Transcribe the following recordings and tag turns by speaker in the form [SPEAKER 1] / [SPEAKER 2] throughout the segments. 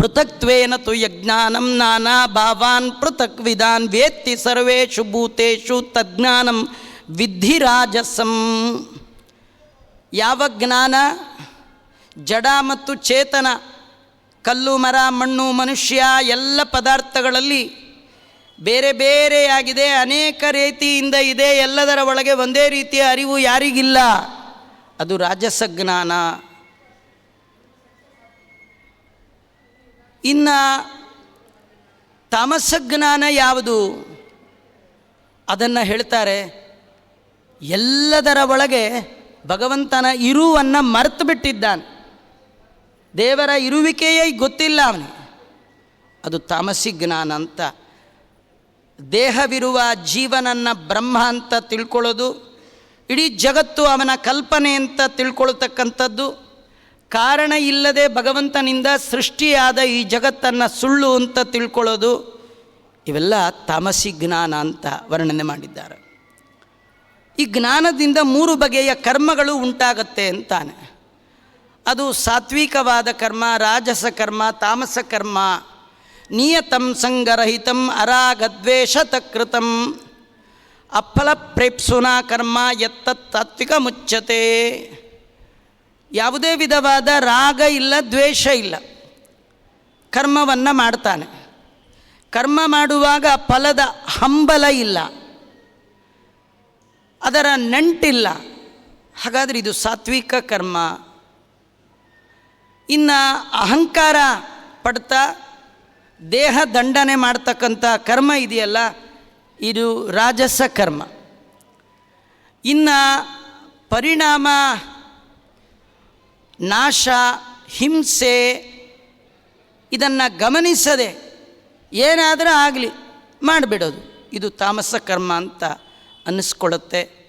[SPEAKER 1] ಪೃಥಕ್ತ್ವೇನ ತು ಯಜ್ಞಾನಂ ನಾನಾ ಭಾವಾನ್ ಪೃಥಕ್ ವಿಧಾನ್ ವೇತ್ತಿ ಸರ್ವೇಷು ಭೂತೇಷು ತಜ್ಞಾನಂ ವಿದ್ಧಿ ರಾಜಸಂ ಯಾವ ಜ್ಞಾನ? ಜಡ ಮತ್ತು ಚೇತನ, ಕಲ್ಲು, ಮರ, ಮಣ್ಣು, ಮನುಷ್ಯ ಎಲ್ಲ ಪದಾರ್ಥಗಳಲ್ಲಿ ಬೇರೆ ಬೇರೆಯಾಗಿದೆ ಅನೇಕ ರೀತಿಯಿಂದ ಇದೆ, ಎಲ್ಲದರ ಒಳಗೆ ಒಂದೇ ರೀತಿಯ ಅರಿವು ಯಾರಿಗಿಲ್ಲ? ಅದು ರಾಜಸ ಜ್ಞಾನ ಇನ್ನು ತಾಮಸ ಜ್ಞಾನ ಯಾವುದು? ಅದನ್ನು ಹೇಳ್ತಾರೆ, ಎಲ್ಲದರ ಒಳಗೆ ಭಗವಂತನ ಇರುವನ್ನು ಮರೆತು ಬಿಟ್ಟಿದ್ದಾನೆ. ದೇವರ ಇರುವಿಕೆಯೇ ಗೊತ್ತಿಲ್ಲ ಅವನಿಗೆ. ಅದು ತಾಮಸಿ ಜ್ಞಾನ ಅಂತ. ದೇಹವಿರುವ ಜೀವನನ್ನು ಬ್ರಹ್ಮ ಅಂತ ತಿಳ್ಕೊಳ್ಳೋದು, ಇಡೀ ಜಗತ್ತು ಅವನ ಕಲ್ಪನೆ ಅಂತ ತಿಳ್ಕೊಳ್ತಕ್ಕಂಥದ್ದು ಕಾರಣ ಇಲ್ಲದೆ ಭಗವಂತನಿಂದ ಸೃಷ್ಟಿಯಾದ ಈ ಜಗತ್ತನ್ನು ಸುಳ್ಳು ಅಂತ ತಿಳ್ಕೊಳ್ಳೋದು ಇವೆಲ್ಲ ತಾಮಸಿ ಜ್ಞಾನ ಅಂತ ವರ್ಣನೆ ಮಾಡಿದ್ದಾರೆ. ಈ ಜ್ಞಾನದಿಂದ ಮೂರು ಬಗೆಯ ಕರ್ಮಗಳು ಉಂಟಾಗತ್ತೆ ಅಂತಾನೆ. ಅದು ಸಾತ್ವಿಕವಾದ ಕರ್ಮ, ರಾಜಸ ಕರ್ಮ, ತಾಮಸ ಕರ್ಮ, ನಿಯತಂ ಸಂಗರಹಿತಂ ಅರಾಗದ್ವೇಷತಕೃತಂ. ಅಫಲ ಪ್ರೇಪ್ಸುನಾ ಕರ್ಮ ಎತ್ತತ್ ತಾತ್ವಿಕ ಮುಚ್ಚತೆ. ಯಾವುದೇ ವಿಧವಾದ ರಾಗ ಇಲ್ಲ, ದ್ವೇಷ ಇಲ್ಲ. ಕರ್ಮವನ್ನು ಮಾಡ್ತಾನೆ. ಕರ್ಮ ಮಾಡುವಾಗ ಫಲದ ಹಂಬಲ ಇಲ್ಲ. ಅದರ ನಂಟಿಲ್ಲ. ಹಾಗಾದರೆ ಇದು ಸಾತ್ವಿಕ ಕರ್ಮ. ಇನ್ನು ಅಹಂಕಾರ ಪಡ್ತಾ ದೇಹ ದಂಡನೆ ಮಾಡ್ತಕ್ಕಂಥ ಕರ್ಮ ಇದೆಯಲ್ಲ, ಇದು ರಾಜಸ ಕರ್ಮ. ಇನ್ನು ಪರಿಣಾಮ ನಾಶ, ಹಿಂಸೆ ಇದನ್ನು ಗಮನಿಸದೆ ಏನಾದರೂ ಆಗಲಿ ಮಾಡಿಬಿಡೋದು. ಇದು ತಾಮಸ ಕರ್ಮ ಅಂತ ಅನ್ನಿಸ್ಕೊಳ್ಳುತ್ತೆ.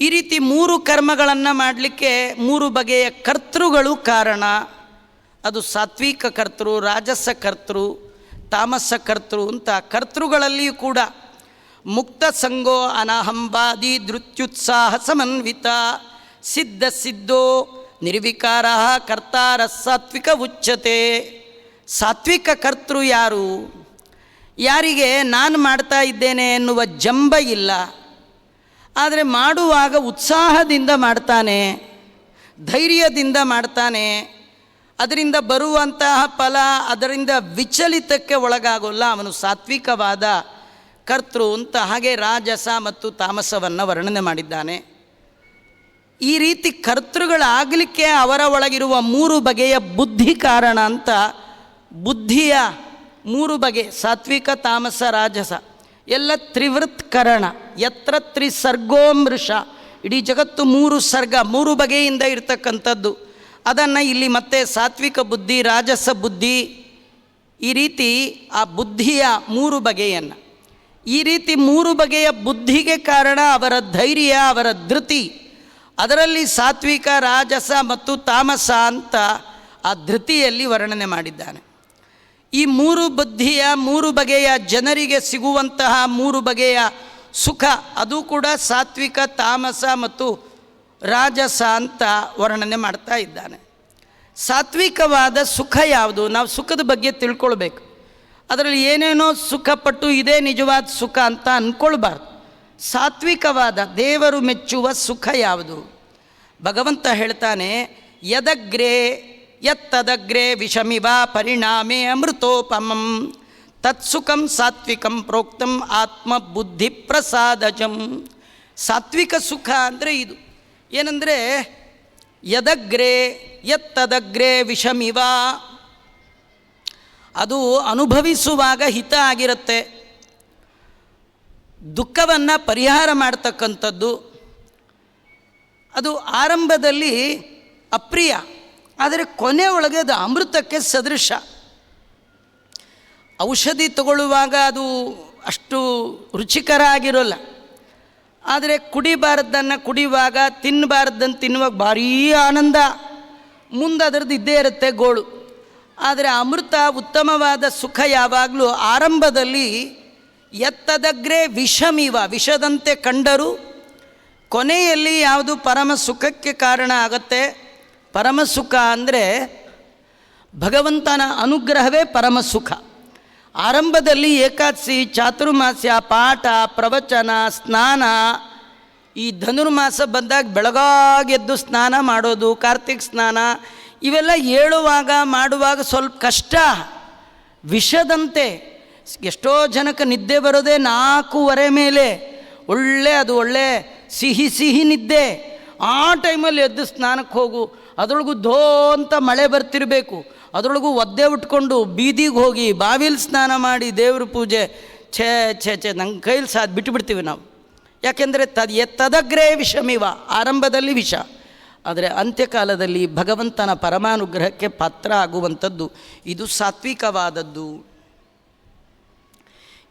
[SPEAKER 1] ಈ ರೀತಿ ಮೂರು ಕರ್ಮಗಳನ್ನು ಮಾಡಲಿಕ್ಕೆ ಮೂರು ಬಗೆಯ ಕರ್ತೃಗಳು ಕಾರಣ. ಅದು ಸಾತ್ವಿಕ ಕರ್ತೃ, ರಾಜಸ ಕರ್ತೃ, ತಾಮಸ ಕರ್ತೃ ಅಂತ ಕರ್ತೃಗಳಲ್ಲಿಯೂ ಕೂಡ ಮುಕ್ತ ಸಂಗೋ ಅನಹಂಬಾದಿ ಧೃತ್ಯುತ್ಸಾಹ ಸಮನ್ವಿತ, ಸಿದ್ಧ ಸಿದ್ಧೋ ನಿರ್ವಿಕಾರ ಕರ್ತಾರ ಸಾತ್ವಿಕ ಉಚ್ಚತೆ. ಸಾತ್ವಿಕ ಕರ್ತೃ ಯಾರು? ಯಾರಿಗೆ ನಾನು ಮಾಡ್ತಾ ಇದ್ದೇನೆ ಎನ್ನುವ ಜಂಬ ಇಲ್ಲ. ಆದರೆ ಮಾಡುವಾಗ ಉತ್ಸಾಹದಿಂದ ಮಾಡ್ತಾನೆ, ಧೈರ್ಯದಿಂದ ಮಾಡ್ತಾನೆ. ಅದರಿಂದ ಬರುವಂತಹ ಫಲ, ಅದರಿಂದ ವಿಚಲಿತಕ್ಕೆ ಒಳಗಾಗೋಲ್ಲ. ಅವನು ಸಾತ್ವಿಕವಾದ ಕರ್ತೃ ಅಂತ ಹಾಗೆ ರಾಜಸ ಮತ್ತು ತಾಮಸವನ್ನು ವರ್ಣನೆ ಮಾಡಿದ್ದಾನೆ. ಈ ರೀತಿ ಕರ್ತೃಗಳಾಗಲಿಕ್ಕೆ ಅವರ ಒಳಗಿರುವ ಮೂರು ಬಗೆಯ ಬುದ್ಧಿ ಕಾರಣ ಅಂತ ಬುದ್ಧಿಯ ಮೂರು ಬಗೆ, ಸಾತ್ವಿಕ, ತಾಮಸ, ರಾಜಸ. ಎಲ್ಲ ತ್ರಿವೃತ್ಕರಣ ಯತ್ರ ತ್ರಿಸರ್ಗೋ ಮೃಷ ಇಡೀ ಜಗತ್ತು ಮೂರು ಸರ್ಗ, ಮೂರು ಬಗೆಯಿಂದ ಇರತಕ್ಕಂಥದ್ದು. ಅದನ್ನು ಇಲ್ಲಿ ಮತ್ತೆ ಸಾತ್ವಿಕ ಬುದ್ಧಿ, ರಾಜಸ ಬುದ್ಧಿ ಈ ರೀತಿ ಆ ಬುದ್ಧಿಯ ಮೂರು ಬಗೆಯನ್ನು. ಈ ರೀತಿ ಮೂರು ಬಗೆಯ ಬುದ್ಧಿಗೆ ಕಾರಣ ಅವರ ಧೈರ್ಯ, ಅವರ ಧೃತಿ. ಅದರಲ್ಲಿ ಸಾತ್ವಿಕ, ರಾಜಸ ಮತ್ತು ತಾಮಸ ಅಂತ ಆ ಧೃತಿಯಲ್ಲಿ ವರ್ಣನೆ ಮಾಡಿದ್ದಾನೆ. ಈ ಮೂರು ಬುದ್ಧಿಯ ಮೂರು ಬಗೆಯ ಜನರಿಗೆ ಸಿಗುವಂತಹ ಮೂರು ಬಗೆಯ ಸುಖ, ಅದು ಕೂಡ ಸಾತ್ವಿಕ, ತಾಮಸ ಮತ್ತು ರಾಜಸ ಅಂತ ವರ್ಣನೆ ಮಾಡ್ತಾ ಇದ್ದಾನೆ. ಸಾತ್ವಿಕವಾದ ಸುಖ ಯಾವುದು? ನಾವು ಸುಖದ ಬಗ್ಗೆ ತಿಳ್ಕೊಳ್ಬೇಕು. ಅದರಲ್ಲಿ ಏನೇನೋ ಸುಖಪಟ್ಟು ಇದೇ ನಿಜವಾದ ಸುಖ ಅಂತ ಅಂದ್ಕೊಳ್ಬಾರ್ದು ಸಾತ್ವಿಕವಾದ ದೇವರು ಮೆಚ್ಚುವ ಸುಖ ಯಾವುದು? ಭಗವಂತ ಹೇಳ್ತಾನೆ, ಯದಗ್ರೆ, ಯತ್ತದಗ್ರೆ ವಿಷಮಿವ ಪರಿಣಾಮೇ ಅಮೃತೋಪಮಂ, ತತ್ಸುಖಂ ಸಾತ್ವಿಕಂ ಪ್ರೋಕ್ತಂ ಆತ್ಮಬುದ್ಧಿ ಪ್ರಸಾದಜಂ. ಸಾತ್ವಿಕ ಸುಖ ಅಂದರೆ ಇದು. ಏನಂದರೆ, ಯದಗ್ರೆ, ಯತ್ತದಗ್ರೆ ವಿಷಮಿವ. ಅದು ಅನುಭವಿಸುವಾಗ ಹಿತ ಆಗಿರುತ್ತೆ. ದುಃಖವನ್ನು ಪರಿಹಾರ ಮಾಡ್ತಕ್ಕಂಥದ್ದು. ಅದು ಆರಂಭದಲ್ಲಿ ಅಪ್ರಿಯ, ಆದರೆ ಕೊನೆ ಒಳಗೆ ಅದು ಅಮೃತಕ್ಕೆ ಸದೃಶ. ಔಷಧಿ ತಗೊಳ್ಳುವಾಗ ಅದು ಅಷ್ಟು ರುಚಿಕರ ಆಗಿರೋಲ್ಲ. ಆದರೆ ಕುಡಿಬಾರ್ದನ್ನು ಕುಡಿಯುವಾಗ ತಿನ್ನಬಾರ್ದನ್ನು ತಿನ್ನುವಾಗ ಭಾರೀ ಆನಂದ. ಮುಂದೆ ಅದರದ್ದು ಇದ್ದೇ ಇರುತ್ತೆ ಗೋಳು. ಆದರೆ ಅಮೃತ ಉತ್ತಮವಾದ ಸುಖ ಯಾವಾಗಲೂ ಆರಂಭದಲ್ಲಿ ಎತ್ತದಗ್ರೆ ವಿಷಮಿವ ವಿಷದಂತೆ ಕಂಡರು. ಕೊನೆಯಲ್ಲಿ ಯಾವುದು ಪರಮ ಸುಖಕ್ಕೆ ಕಾರಣ ಆಗತ್ತೆ? ಪರಮ ಸುಖ ಅಂದರೆ ಭಗವಂತನ ಅನುಗ್ರಹವೇ ಪರಮ ಸುಖ. ಆರಂಭದಲ್ಲಿ ಏಕಾದಶಿ, ಚಾತುರ್ಮಾಸ್ಯ, ಪಾಠ, ಪ್ರವಚನ, ಸ್ನಾನ, ಈ ಧನುರ್ಮಾಸ ಬಂದಾಗ ಬೆಳಗಾಗೆದ್ದು ಸ್ನಾನ ಮಾಡೋದು, ಕಾರ್ತಿಕ್ ಸ್ನಾನ, ಇವೆಲ್ಲ ಹೇಳುವಾಗ, ಮಾಡುವಾಗ ಸ್ವಲ್ಪ ಕಷ್ಟ. ವಿಷದಂತೆ. ಎಷ್ಟೋ ಜನಕ್ಕೆ ನಿದ್ದೆ ಬರೋದೇ ನಾಲ್ಕೂವರೆ ಮೇಲೆ. ಒಳ್ಳೆ ಅದು ಒಳ್ಳೆ ಸಿಹಿ ಸಿಹಿ ನಿದ್ದೆ. ಆ ಟೈಮಲ್ಲಿ ಎದ್ದು ಸ್ನಾನಕ್ಕೆ ಹೋಗು. ಅದರೊಳಗೂ ಧೋ ಅಂತ ಮಳೆ ಬರ್ತಿರಬೇಕು. ಅದರೊಳಗೂ ಒದ್ದೆ ಉಟ್ಕೊಂಡು ಬೀದಿಗೆ ಹೋಗಿ ಬಾವಿಲಿ ಸ್ನಾನ ಮಾಡಿ ದೇವ್ರ ಪೂಜೆ ಛೇ ಛೇ ಛೇ, ನಂಗೆ ಕೈಲಿ ಸಾದ್ ಬಿಟ್ಟುಬಿಡ್ತೀವಿ ನಾವು. ಯಾಕೆಂದರೆ ತದ್ ಎತ್ತದಗ್ರೇ ತದಗ್ರೇ ವಿಷಮಿವ, ಆರಂಭದಲ್ಲಿ ವಿಷ. ಆದರೆ ಅಂತ್ಯಕಾಲದಲ್ಲಿ ಭಗವಂತನ ಪರಮಾನುಗ್ರಹಕ್ಕೆ ಪಾತ್ರ ಆಗುವಂಥದ್ದು ಇದು ಸಾತ್ವಿಕವಾದದ್ದು.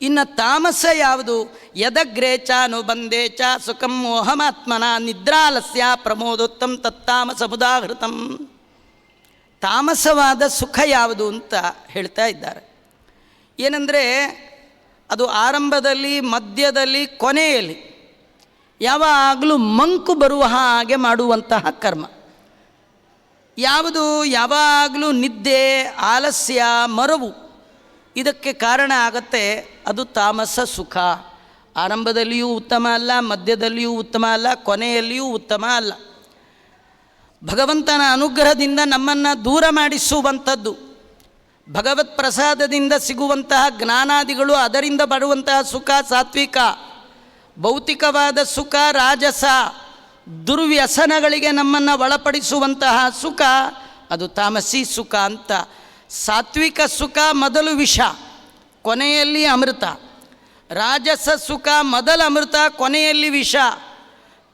[SPEAKER 1] ಇನ್ನು ತಾಮಸ ಯಾವುದು? ಯದಗ್ರೇ ಚ ಅನುಬಂಧೆ ಚ ಸುಖಂ ಮೋಹಮಾತ್ಮನ ನಿದ್ರಾಲಸ್ಯ ಪ್ರಮೋದೋತ್ತಮ್ ತತ್ತಾಮಸ ಮುದಾಹೃತಂ. ತಾಮಸವಾದ ಸುಖ ಯಾವುದು ಅಂತ ಹೇಳ್ತಾ ಇದ್ದಾರೆ. ಏನಂದರೆ, ಅದು ಆರಂಭದಲ್ಲಿ, ಮಧ್ಯದಲ್ಲಿ, ಕೊನೆಯಲ್ಲಿ ಯಾವಾಗಲೂ ಮಂಕು ಬರುವ ಹಾಗೆ ಮಾಡುವಂತಹ ಕರ್ಮ. ಯಾವುದು? ಯಾವಾಗಲೂ ನಿದ್ದೆ, ಆಲಸ್ಯ, ಮರವು. ಇದಕ್ಕೆ ಕಾರಣ ಆಗತ್ತೆ ಅದು ತಾಮಸ ಸುಖ. ಆರಂಭದಲ್ಲಿಯೂ ಉತ್ತಮ ಅಲ್ಲ, ಮಧ್ಯದಲ್ಲಿಯೂ ಉತ್ತಮ ಅಲ್ಲ, ಕೊನೆಯಲ್ಲಿಯೂ ಉತ್ತಮ ಅಲ್ಲ. ಭಗವಂತನ ಅನುಗ್ರಹದಿಂದ ನಮ್ಮನ್ನು ದೂರ ಮಾಡಿಸುವಂಥದ್ದು, ಭಗವತ್ ಪ್ರಸಾದದಿಂದ ಸಿಗುವಂತಹ ಜ್ಞಾನಾದಿಗಳು ಅದರಿಂದ ಬರುವಂತಹ ಸುಖ, ಸಾತ್ವಿಕ, ಭೌತಿಕವಾದ ಸುಖ, ರಾಜಸ, ದುರ್ವ್ಯಸನಗಳಿಗೆ ನಮ್ಮನ್ನು ಒಳಪಡಿಸುವಂತಹ ಸುಖ, ಅದು ತಾಮಸಿ ಸುಖ ಅಂತ. ಸಾತ್ವಿಕ ಸುಖ ಮೊದಲು ವಿಷ, ಕೊನೆಯಲ್ಲಿ ಅಮೃತ. ರಾಜಸ ಸುಖ ಮೊದಲು ಅಮೃತ, ಕೊನೆಯಲ್ಲಿ ವಿಷ.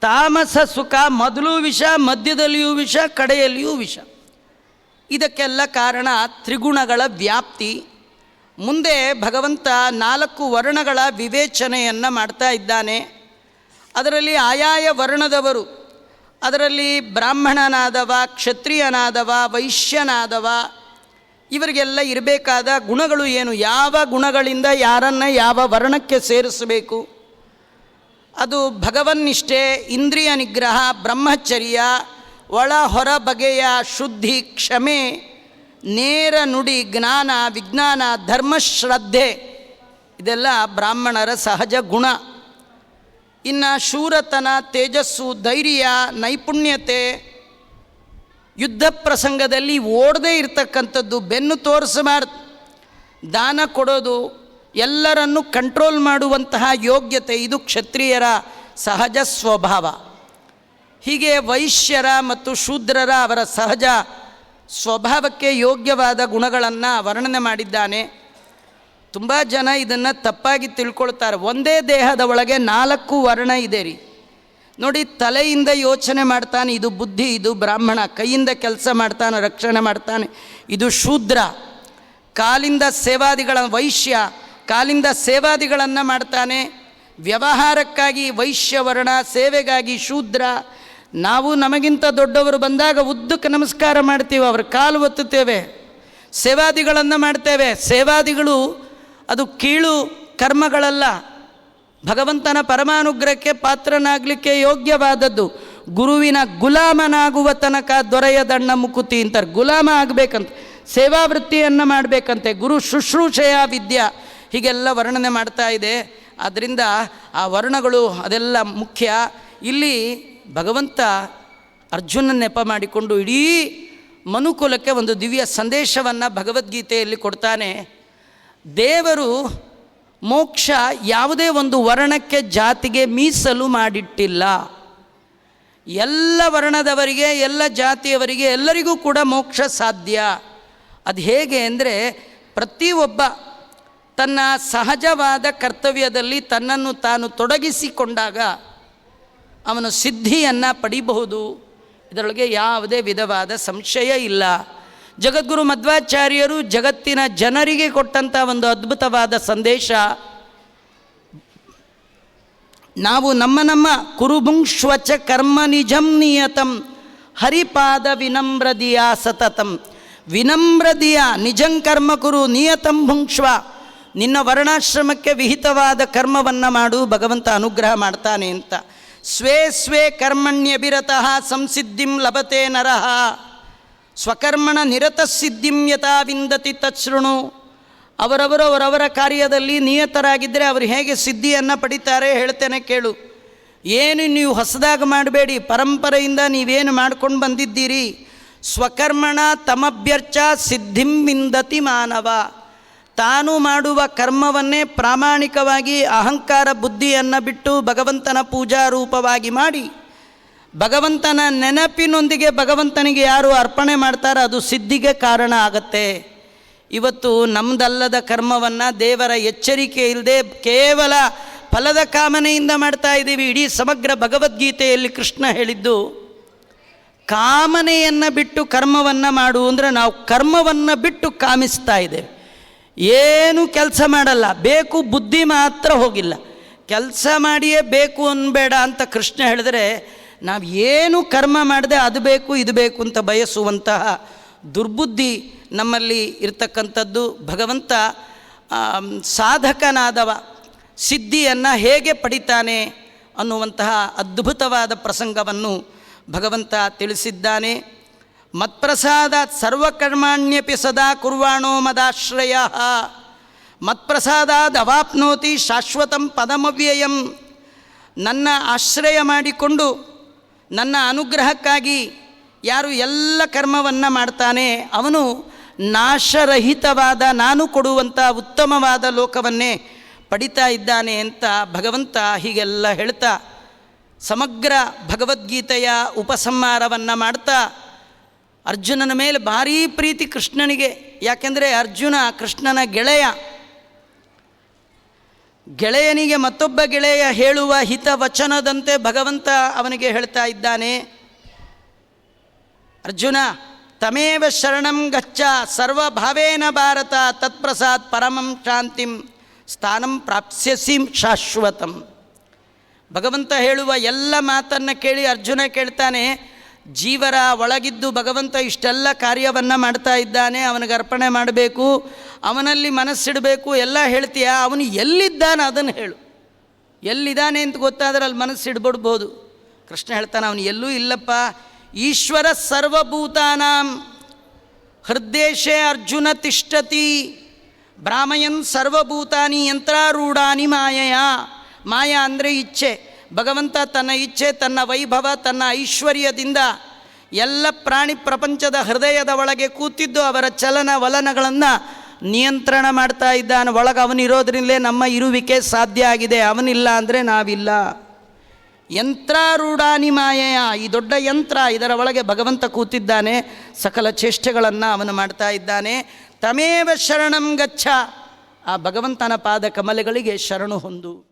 [SPEAKER 1] ತಾಮಸ ಸುಖ ಮೊದಲು ವಿಷ, ಮಧ್ಯದಲ್ಲಿಯೂ ವಿಷ, ಕಡೆಯಲ್ಲಿಯೂ ವಿಷ. ಇದಕ್ಕೆಲ್ಲ ಕಾರಣ ತ್ರಿಗುಣಗಳ ವ್ಯಾಪ್ತಿ. ಮುಂದೆ ಭಗವಂತ ನಾಲ್ಕು ವರ್ಣಗಳ ವಿವೇಚನೆಯನ್ನು ಮಾಡ್ತಾ ಇದ್ದಾನೆ. ಅದರಲ್ಲಿ ಆಯಾಯ ವರ್ಣದವರು. ಅದರಲ್ಲಿ ಬ್ರಾಹ್ಮಣನಾದವ, ಕ್ಷತ್ರಿಯನಾದವ, ವೈಶ್ಯನಾದವ ಇವರಿಗೆಲ್ಲ ಇರಬೇಕಾದ ಗುಣಗಳು ಏನು? ಯಾವ ಗುಣಗಳಿಂದ ಯಾರನ್ನು ಯಾವ ವರ್ಣಕ್ಕೆ ಸೇರಿಸಬೇಕು? ಅದು ಭಗವನ್ನಿಷ್ಠೆ, ಇಂದ್ರಿಯ ನಿಗ್ರಹ, ಬ್ರಹ್ಮಚರ್ಯ, ಒಳ ಹೊರ ಬಗೆಯ ಶುದ್ಧಿ, ಕ್ಷಮೆ, ನೇರ ನುಡಿ, ಜ್ಞಾನ, ವಿಜ್ಞಾನ, ಧರ್ಮಶ್ರದ್ಧೆ, ಇದೆಲ್ಲ ಬ್ರಾಹ್ಮಣರ ಸಹಜ ಗುಣ. ಇನ್ನು ಶೂರತನ, ತೇಜಸ್ಸು, ಧೈರ್ಯ, ನೈಪುಣ್ಯತೆ ಯುದ್ಧ ಪ್ರಸಂಗದಲ್ಲಿ ಓಡದೇ ಇರತಕ್ಕಂಥದ್ದು ಬೆನ್ನು ತೋರಿಸಬಾರ್ದು ದಾನ ಕೊಡೋದು ಎಲ್ಲರನ್ನು ಕಂಟ್ರೋಲ್ ಮಾಡುವಂತಹ ಯೋಗ್ಯತೆ ಇದು ಕ್ಷತ್ರಿಯರ ಸಹಜ ಸ್ವಭಾವ. ಹೀಗೆ ವೈಶ್ಯರ ಮತ್ತು ಶೂದ್ರರ ಅವರ ಸಹಜ ಸ್ವಭಾವಕ್ಕೆ ಯೋಗ್ಯವಾದ ಗುಣಗಳನ್ನು ವರ್ಣನೆ ಮಾಡಿದ್ದಾನೆ. ತುಂಬ ಜನ ಇದನ್ನು ತಪ್ಪಾಗಿ ತಿಳ್ಕೊಳ್ತಾರೆ. ಒಂದೇ ದೇಹದ ಒಳಗೆ ನಾಲ್ಕು ವರ್ಣ ಇದೆ ರೀ. ನೋಡಿ ತಲೆಯಿಂದ ಯೋಚನೆ ಮಾಡ್ತಾನೆ, ಇದು ಬುದ್ಧಿ, ಇದು ಬ್ರಾಹ್ಮಣ, ಕೈಯಿಂದ ಕೆಲಸ ಮಾಡ್ತಾನೆ, ರಕ್ಷಣೆ ಮಾಡ್ತಾನೆ. ಇದು ಶೂದ್ರ. ಕಾಲಿಂದ ಸೇವಾದಿಗಳ ವೈಶ್ಯ, ಕಾಲಿಂದ ಸೇವಾದಿಗಳನ್ನು ಮಾಡ್ತಾನೆ. ವ್ಯವಹಾರಕ್ಕಾಗಿ ವೈಶ್ಯವರ್ಣ ಸೇವೆಗಾಗಿ ಶೂದ್ರ. ನಾವು ನಮಗಿಂತ ದೊಡ್ಡವರು ಬಂದಾಗ ಉದ್ದಕ್ಕೆ ನಮಸ್ಕಾರ ಮಾಡ್ತೀವಿ, ಅವ್ರ ಕಾಲು ಒತ್ತುತ್ತೇವೆ. ಸೇವಾದಿಗಳನ್ನು ಮಾಡ್ತೇವೆ. ಸೇವಾದಿಗಳು ಅದು ಕೀಳು ಕರ್ಮಗಳಲ್ಲ. ಭಗವಂತನ ಪರಮಾನುಗ್ರಹಕ್ಕೆ ಪಾತ್ರನಾಗಲಿಕ್ಕೆ ಯೋಗ್ಯವಾದದ್ದು ಗುರುವಿನ ಗುಲಾಮನಾಗುವ ತನಕ ದೊರೆಯದಣ್ಣ ಮುಕುತಿ ಅಂತಾರೆ. ಗುಲಾಮ ಆಗಬೇಕಂತ ಸೇವಾ ವೃತ್ತಿಯನ್ನು ಮಾಡಬೇಕಂತೆ. ಗುರು ಶುಶ್ರೂಷೆಯ ವಿದ್ಯಾ. ಹೀಗೆಲ್ಲ ವರ್ಣನೆ ಮಾಡ್ತಾ ಇದೆ. ಆದ್ದರಿಂದ ಆ ವರ್ಣಗಳು ಅದೆಲ್ಲ ಮುಖ್ಯ. ಇಲ್ಲಿ ಭಗವಂತ ಅರ್ಜುನ ನೆಪ ಮಾಡಿಕೊಂಡು ಇಡೀ ಮನುಕುಲಕ್ಕೆ ಒಂದು ದಿವ್ಯ ಸಂದೇಶವನ್ನು ಭಗವದ್ಗೀತೆಯಲ್ಲಿ ಕೊಡ್ತಾನೆ. ದೇವರು ಮೋಕ್ಷ ಯಾವುದೇ ಒಂದು ವರ್ಣಕ್ಕೆ ಜಾತಿಗೆ ಮೀಸಲು ಮಾಡಿಟ್ಟಿಲ್ಲ. ಎಲ್ಲ ವರ್ಣದವರಿಗೆ, ಎಲ್ಲ ಜಾತಿಯವರಿಗೆ ಎಲ್ಲರಿಗೂ ಕೂಡ ಮೋಕ್ಷ ಸಾಧ್ಯ. ಅದು ಹೇಗೆ ಅಂದರೆ ಪ್ರತಿಯೊಬ್ಬ ತನ್ನ ಸಹಜವಾದ ಕರ್ತವ್ಯದಲ್ಲಿ ತನ್ನನ್ನು ತಾನು ತೊಡಗಿಸಿಕೊಂಡಾಗ ಅವನು ಸಿದ್ಧಿಯನ್ನು ಪಡಿಬಹುದು. ಇದರೊಳಗೆ ಯಾವುದೇ ವಿಧವಾದ ಸಂಶಯ ಇಲ್ಲ. ಜಗದ್ಗುರು ಮಧ್ವಾಚಾರ್ಯರು ಜಗತ್ತಿನ ಜನರಿಗೆ ಕೊಟ್ಟಂಥ ಒಂದು ಅದ್ಭುತವಾದ ಸಂದೇಶ. ನಾವು ನಮ್ಮ ನಮ್ಮ ಕುರುಭುಂಶ್ವಚ ಕರ್ಮ ನಿಜಂ ನಿಯತಂ ಹರಿಪಾದ ವಿನಮ್ರದಿಯ ಸತತಂ. ವಿನಮ್ರದಿಯ ನಿಜಂ ಕರ್ಮ ಕುರು ನಿಯತಂ ಭುಂಕ್ಷ್ವ ನಿನ್ನ ವರ್ಣಾಶ್ರಮಕ್ಕೆ ವಿಹಿತವಾದ ಕರ್ಮವನ್ನು ಮಾಡು, ಭಗವಂತ ಅನುಗ್ರಹ ಮಾಡ್ತಾನೆ ಅಂತ. ಸ್ವೇ ಸ್ವೇ ಕರ್ಮಣ್ಯಭಿರತಃ ಸಂಸಿದ್ಧಿಂ ಲಭತೆ ನರಹ ಸ್ವಕರ್ಮಣ ನಿರತ ಸಿದ್ಧಿಮ್ಯತಾ ವಿಂದತಿ ತತ್ಸೃಣು. ಅವರವರು ಅವರವರ ಕಾರ್ಯದಲ್ಲಿ ನಿಯತರಾಗಿದ್ದರೆ ಅವರು ಹೇಗೆ ಸಿದ್ಧಿಯನ್ನು ಪಡಿತಾರೆ ಹೇಳ್ತೇನೆ ಕೇಳು. ಏನು ನೀವು ಹೊಸದಾಗಿ ಮಾಡಬೇಡಿ, ಪರಂಪರೆಯಿಂದ ನೀವೇನು ಮಾಡ್ಕೊಂಡು ಬಂದಿದ್ದೀರಿ? ಸ್ವಕರ್ಮಣ ತಮಭ್ಯರ್ಚ ಸಿದ್ಧಿಂ ವಿಂದತಿ ಮಾನವ. ತಾನು ಮಾಡುವ ಕರ್ಮವನ್ನೇ ಪ್ರಾಮಾಣಿಕವಾಗಿ ಅಹಂಕಾರ ಬುದ್ಧಿಯನ್ನು ಬಿಟ್ಟು ಭಗವಂತನ ಪೂಜಾ ರೂಪವಾಗಿ ಮಾಡಿ. ಭಗವಂತನ ನೆನಪಿನೊಂದಿಗೆ ಭಗವಂತನಿಗೆ ಯಾರು ಅರ್ಪಣೆ ಮಾಡ್ತಾರೋ ಅದು ಸಿದ್ಧಿಗೆ ಕಾರಣ ಆಗತ್ತೆ. ಇವತ್ತು ನಮ್ಮದಲ್ಲದ ಕರ್ಮವನ್ನು ದೇವರ ಎಚ್ಚರಿಕೆ ಇಲ್ಲದೆ ಕೇವಲ ಫಲದ ಕಾಮನೆಯಿಂದ ಮಾಡ್ತಾ ಇದ್ದೀವಿ. ಇಡೀ ಸಮಗ್ರ ಭಗವದ್ಗೀತೆಯಲ್ಲಿ ಕೃಷ್ಣ ಹೇಳಿದ್ದು, ಕಾಮನೆಯನ್ನು ಬಿಟ್ಟು ಕರ್ಮವನ್ನು ಮಾಡು ಅಂದರೆ ನಾವು ಕರ್ಮವನ್ನು ಬಿಟ್ಟು ಕಾಮಿಸ್ತಾ ಇದ್ದೇವೆ. ಏನು ಕೆಲಸ ಮಾಡಲ್ಲ, ಬೇಕು ಬುದ್ಧಿ ಮಾತ್ರ ಹೋಗಿಲ್ಲ. ಕೆಲಸ ಮಾಡಿಯೇ ಬೇಕು ಅನ್ಬೇಡ ಅಂತ ಕೃಷ್ಣ ಹೇಳಿದ್ರೆ ನಾವು ಏನು ಕರ್ಮ ಮಾಡದೆ ಅದು ಬೇಕು, ಇದು ಬೇಕು ಅಂತ ಬಯಸುವಂತಹ ದುರ್ಬುದ್ಧಿ ನಮ್ಮಲ್ಲಿ ಇರ್ತಕ್ಕಂಥದ್ದು. ಭಗವಂತ ಸಾಧಕನಾದವ, ಸಿದ್ಧಿಯನ್ನು ಹೇಗೆ ಪಡಿತಾನೆ ಅನ್ನುವಂತಹ ಅದ್ಭುತವಾದ ಪ್ರಸಂಗವನ್ನು ಭಗವಂತ ತಿಳಿಸಿದ್ದಾನೆ. ಮತ್ಪ್ರಸಾದ ಸರ್ವಕರ್ಮಾಣ್ಯಪಿ ಸದಾ ಕುರ್ವಾಣೋ ಮದಾಶ್ರಯ. ಮತ್ಪ್ರಸಾದ ಅವಾಪ್ನೋತಿ ಶಾಶ್ವತಂ ಪದಮವ್ಯಯಂ. ನನ್ನ ಆಶ್ರಯ ಮಾಡಿಕೊಂಡು ನನ್ನ ಅನುಗ್ರಹಕ್ಕಾಗಿ ಯಾರು ಎಲ್ಲ ಕರ್ಮವನ್ನು ಮಾಡ್ತಾನೆ, ಅವನು ನಾಶರಹಿತವಾದ ನಾನು ಕೊಡುವಂಥ ಉತ್ತಮವಾದ ಲೋಕವನ್ನೇ ಪಡಿತಾ ಇದ್ದಾನೆ ಅಂತ ಭಗವಂತ ಹೀಗೆಲ್ಲ ಹೇಳ್ತಾ, ಸಮಗ್ರ ಭಗವದ್ಗೀತೆಯ ಉಪಸಂಹಾರವನ್ನು ಮಾಡ್ತಾ, ಅರ್ಜುನನ ಮೇಲೆ ಭಾರೀ ಪ್ರೀತಿ ಕೃಷ್ಣನಿಗೆ. ಯಾಕೆಂದರೆ ಅರ್ಜುನ ಕೃಷ್ಣನ ಗೆಳೆಯ. ಗೆಳೆಯನಿಗೆ ಮತ್ತೊಬ್ಬ ಗೆಳೆಯ ಹೇಳುವ ಹಿತವಚನದಂತೆ ಭಗವಂತ ಅವನಿಗೆ ಹೇಳ್ತಾ ಇದ್ದಾನೆ, ಅರ್ಜುನ, ತಮೇವ ಶರಣಂ ಗಚ್ಚ, ಸರ್ವಭಾವೇನ ಭಾರತ, ತತ್ಪ್ರಸಾದ್ ಪರಮಂ ಶಾಂತಿಂ, ಸ್ಥಾನಂ ಪ್ರಾಪ್ಸ್ಯಸಿ ಶಾಶ್ವತಂ. ಭಗವಂತ ಹೇಳುವ ಎಲ್ಲ ಮಾತನ್ನು ಕೇಳಿ ಅರ್ಜುನ ಕೇಳ್ತಾನೆ, ಜೀವರ ಒಳಗಿದ್ದು ಭಗವಂತ ಇಷ್ಟೆಲ್ಲ ಕಾರ್ಯವನ್ನು ಮಾಡ್ತಾ ಇದ್ದಾನೆ, ಅವನಿಗೆ ಅರ್ಪಣೆ ಮಾಡಬೇಕು ಅವನಲ್ಲಿ ಮನಸ್ಸಿಡಬೇಕು, ಎಲ್ಲ ಹೇಳ್ತೀಯ? ಅವನು ಎಲ್ಲಿದ್ದಾನೆ ಅದನ್ನು ಹೇಳು. ಎಲ್ಲಿದ್ದಾನೆ ಅಂತ ಗೊತ್ತಾದ್ರೆ ಅಲ್ಲಿ ಮನಸ್ಸಿಡ್ಬಿಡ್ಬೋದು. ಕೃಷ್ಣ ಹೇಳ್ತಾನೆ, ಅವನು ಎಲ್ಲೂ ಇಲ್ಲಪ್ಪ. ಈಶ್ವರ ಸರ್ವಭೂತಾನಾಂ ಹೃದೇಶೇ ಅರ್ಜುನ ತಿಷ್ಟತಿ. ಬ್ರಾಹ್ಮಯನ್ ಸರ್ವಭೂತಾನಿ ಯಂತ್ರಾರೂಢಾನಿ ಮಾಯೆಯ. ಮಾಯ ಅಂದರೆ ಇಚ್ಛೆ. ಭಗವಂತ ತನ್ನ ಇಚ್ಛೆ, ತನ್ನ ವೈಭವ, ತನ್ನ ಐಶ್ವರ್ಯದಿಂದ ಎಲ್ಲ ಪ್ರಾಣಿ ಪ್ರಪಂಚದ ಹೃದಯದ ಒಳಗೆ ಕೂತಿದ್ದು ಅವರ ಚಲನ ವಲನಗಳನ್ನು ನಿಯಂತ್ರಣ ಮಾಡ್ತಾ ಇದ್ದಾನೆ. ಒಳಗೆ ಅವನಿರೋದ್ರಿಂದಲೇ ನಮ್ಮ ಇರುವಿಕೆ ಸಾಧ್ಯ ಆಗಿದೆ. ಅವನಿಲ್ಲ ಅಂದರೆ ನಾವಿಲ್ಲ. ಯಂತ್ರಾರೂಢಾನಿ ಮಾಯೆಯ ಈ ದೊಡ್ಡ ಯಂತ್ರ ಇದರ ಒಳಗೆ ಭಗವಂತ ಕೂತಿದ್ದಾನೆ. ಸಕಲ ಚೇಷ್ಟೆಗಳನ್ನು ಅವನು ಮಾಡ್ತಾ ಇದ್ದಾನೆ. ತಮೇವ ಶರಣಂ ಗಚ್ಚ ಆ ಭಗವಂತನ ಪಾದ ಕಮಲಗಳಿಗೆ ಶರಣು ಹೊಂದು.